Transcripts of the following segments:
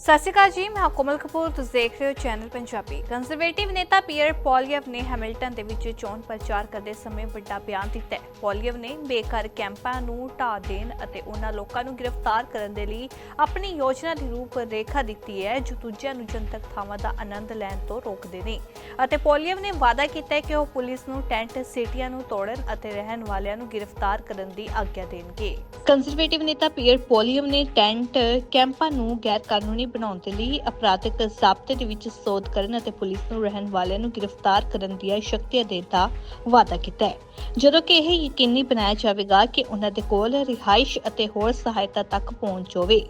ਸਤਿ ਸ਼੍ਰੀ ਅਕਾਲ ਜੀ, ਮੈਂ ਕੋਮਲ ਕਪੂਰ, ਤੁਸੀਂ ਦੇਖ ਰਹੇ ਹੋ ਚੈਨਲ ਪੰਜਾਬੀ ਕੰਜ਼ਰਵੇਟਿਵ ਨੇਤਾ ਪੀਅਰ ਪੋਲੀਅਵ ਨੇ ਹੈਮਿਲਟਨ ਦੇ ਵਿੱਚ ਚੋਣ ਪ੍ਰਚਾਰ ਕਰਦੇ ਸਮੇਂ ਵੱਡਾ ਬਿਆਨ ਦਿੱਤਾ ਹੈ। ਪੋਲੀਅਵ ਨੇ ਬੇਘਰ ਕੈਂਪਾਂ ਨੂੰ ਢਾਹ ਦੇਣ ਅਤੇ ਉਹਨਾਂ ਲੋਕਾਂ ਨੂੰ ਗ੍ਰਿਫਤਾਰ ਕਰਨ ਦੇ ਲਈ ਆਪਣੀ ਯੋਜਨਾ ਦੀ ਰੂਪ ਰੇਖਾ ਦਿੱਤੀ ਹੈ, ਜੋ ਦੂਜਿਆਂ ਨੂੰ ਜਨਤਕ ਥਾਵਾਂ ਦਾ ਆਨੰਦ ਲੈਣ ਤੋਂ ਰੋਕਦੇ ਨੇ। ਅਤੇ ਪੋਲੀਅਵ ਨੇ ਵਾਅਦਾ ਕੀਤਾ ਹੈ ਕਿ ਉਹ ਪੁਲਿਸ ਨੂੰ ਟੈਂਟ ਸਿਟੀਆਂ ਨੂੰ ਤੋੜਨ ਅਤੇ ਰਹਿਣ ਵਾਲਿਆਂ ਨੂੰ ਗ੍ਰਿਫਤਾਰ ਕਰਨ ਦੀ ਆਗਿਆ ਦੇਣਗੇ। ਕੰਜ਼ਰਵੇਟਿਵ ਨੇਤਾ ਪੀਅਰ ਪੋਲੀਅਮ ਨੇ ਟੈਂਟ ਕੈਂਪਾਂ ਨੂੰ ਗੈਰ ਕਾਨੂੰਨੀ ਬਣਾਉਣ ਦੇ ਲਈ ਅਪਰਾਧਿਕ ਜ਼ਾਬਤੇ ਦੇ ਵਿੱਚ ਸੋਧ ਕਰਨ ਅਤੇ ਪੁਲਿਸ ਨੂੰ ਰਹਿਣ ਵਾਲਿਆਂ ਨੂੰ ਗ੍ਰਿਫਤਾਰ ਕਰਨ ਦੀਆਂ ਸ਼ਕਤੀਆਂ ਦੇਣ ਦਾ ਵਾਅਦਾ ਕੀਤਾ ਹੈ। ਜਦੋਂ ਕਿ ਇਹ ਯਕੀਨੀ ਬਣਾਇਆ ਜਾਵੇਗਾ ਕਿ ਉਹਨਾਂ ਦੇ ਕੋਲ ਰਿਹਾਇਸ਼ ਅਤੇ ਹੋਰ ਸਹਾਇਤਾ ਤੱਕ ਪਹੁੰਚ ਹੋਵੇ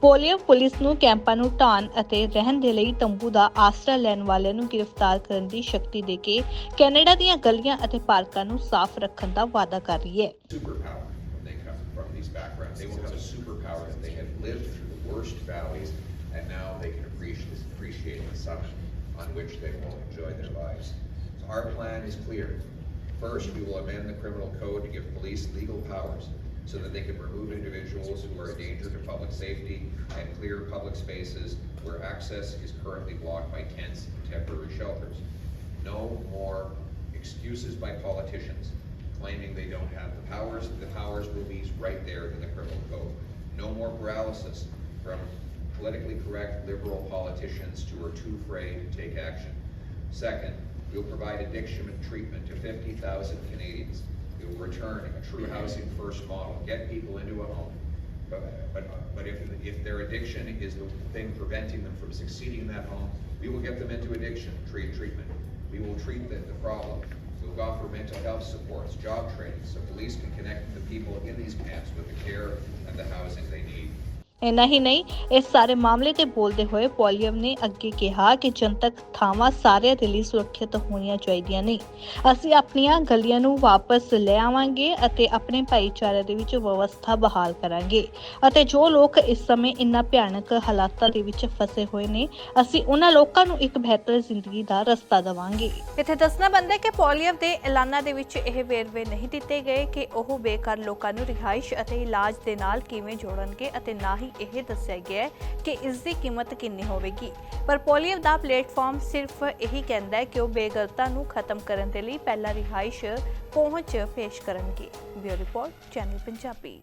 ਪੋਲੀਅਮ ਪੁਲਿਸ ਨੂੰ ਕੈਂਪਾਂ ਨੂੰ ਢਾਣ ਅਤੇ ਰਹਿਣ ਦੇ ਲਈ ਤੰਬੂ ਦਾ ਆਸਰਾ ਲੈਣ ਵਾਲਿਆਂ ਨੂੰ ਗ੍ਰਿਫਤਾਰ ਕਰਨ ਦੀ ਸ਼ਕਤੀ ਦੇ ਕੇ ਕੈਨੇਡਾ ਦੀਆਂ ਗਲੀਆਂ ਅਤੇ ਪਾਰਕਾਂ ਨੂੰ ਸਾਫ਼ ਰੱਖਣ ਦਾ ਵਾਅਦਾ ਕਰ ਰਹੀ ਹੈ। Superpower. They come have a superpower that they have lived through the worst valleys, and now they can appreciate, appreciate the summit on which they will enjoy their lives. So our plan is clear. First, we will amend the criminal code to give police legal powers so that they can remove individuals who are a danger to public safety and clear public spaces where access is currently blocked by tents and temporary shelters. No more excuses by politicians claiming they don't have the powers. The powers will be right there in the criminal code. No more paralysis from politically correct liberal politicians who are too afraid to take action. Second, we'll provide addiction treatment to 50,000 Canadians. We will return a true housing first model, get people into a home. But, but, but if, if their addiction is the thing preventing them from succeeding in that home, we will get them into addiction treat, treatment. We will treat the, the problem. We'll offer mental health supports, job training, so police can connect the people in these camps with the care and the housing they need. ਇੰਨਾ ਹੀ ਨਹੀਂ, ਇਸ ਸਾਰੇ ਮਾਮਲੇ ਤੇ ਬੋਲਦੇ ਹੋਏ ਪੋਲੀਅਮ ਨੇ ਅੱਗੇ ਕਿਹਾ ਕਿ ਜਨਤਕ ਥਾਵਾਂ ਸਾਰਿਆਂ ਦੇ ਲਈ ਸੁਰੱਖਿਅਤ ਹੋਣੀਆਂ ਚਾਹੀਦੀਆਂ ਨੇ। ਅਸੀਂ ਆਪਣੀਆਂ ਗਲੀਆਂ ਨੂੰ ਵਾਪਸ ਲੈ ਆਵਾਂਗੇ ਅਤੇ ਆਪਣੇ ਭਾਈਚਾਰੇ ਦੇ ਵਿੱਚ ਵਿਵਸਥਾ ਬਹਾਲ ਕਰਾਂਗੇ। ਅਤੇ ਜੋ ਲੋਕ ਇਸ ਸਮੇਂ ਇਨ੍ਹਾਂ ਭਿਆਨਕ ਹਾਲਾਤਾਂ ਦੇ ਵਿੱਚ ਫਸੇ ਹੋਏ ਨੇ, ਅਸੀਂ ਉਹਨਾਂ ਲੋਕਾਂ ਨੂੰ ਇੱਕ ਬਿਹਤਰ ਜ਼ਿੰਦਗੀ ਦਾ ਰਸਤਾ ਦੇਵਾਂਗੇ। ਇੱਥੇ ਦੱਸਣਾ ਬੰਦਾ ਕਿ ਪੋਲੀਅਮ ਦੇ ਐਲਾਨਾਂ ਦੇ ਵਿੱਚ ਇਹ ਵੇਰਵੇ ਨਹੀਂ ਦਿੱਤੇ ਗਏ ਕਿ ਉਹ ਬੇਕਾਰ ਲੋਕਾਂ ਨੂੰ ਰਿਹਾਇਸ਼ ਅਤੇ ਇਲਾਜ ਦੇ ਨਾਲ ਕਿਵੇਂ ਜੋੜਨਗੇ ਅਤੇ ਨਾ ਹੀ ਇਹ ਦੱਸਿਆ ਗਿਆ ਹੈ ਕਿ ਇਸ ਦੀ ਕੀਮਤ ਕਿੰਨੀ ਹੋਵੇਗੀ। ਪਰ ਪੋਲੀਅਮ ਦਾ ਪਲੇਟਫਾਰਮ ਸਿਰਫ ਇਹੀ ਕਹਿੰਦਾ ਹੈ ਕਿ ਉਹ ਬੇਗਲਤਾ ਨੂੰ ਖਤਮ ਕਰਨ ਦੇ ਲਈ ਪਹਿਲਾ ਰਿਹਾਇਸ਼ ਪਹੁੰਚ ਪੇਸ਼ ਕਰਨਗੇ। Bureau report, channel Punjabi.